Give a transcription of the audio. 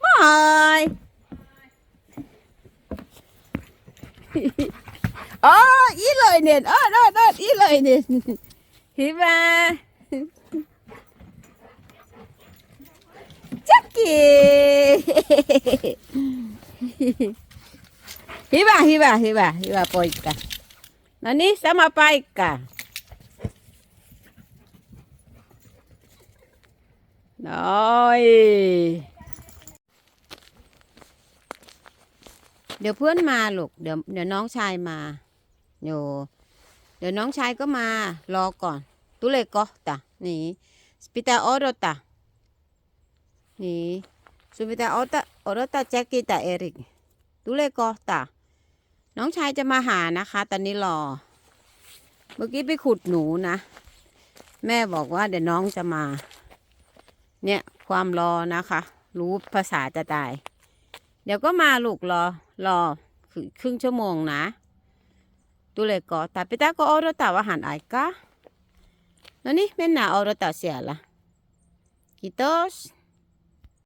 ไม่อ๋ออีเลยเนี่ยอ๋อได้ได้อีเลยเนี่ยฮิบาจักกี้ hiba hiba hiba hiba poika nani sama paika น้อย เดี๋ยวเพื่อนมาลูก เดี๋ยวเดี๋ยวน้องชายมาโยเดี๋ยวน้องชายก็มา รอก่อน ตุเลก็ตานี่สปิตาออโรตานี่สปิตาออตาออโรตาแจ็คกี้ตาเอริกตุเลก็ตาน้องชายจะมาหานะคะ ตอนนี้รอ เมื่อกี้ไปขุดหนูนะ แม่บอกว่าเดี๋ยวน้องจะมา เนี่ยความรอนะคะ รู้ภาษาจะตาย เดี๋ยวก็มาลูกรอรอครึ่งชั่วโมงนะตุเลก็ตาปิตาก็ออรตาว่าหันไอกะนั่นนี่เป็นหนาออรตาเสียละกิโตส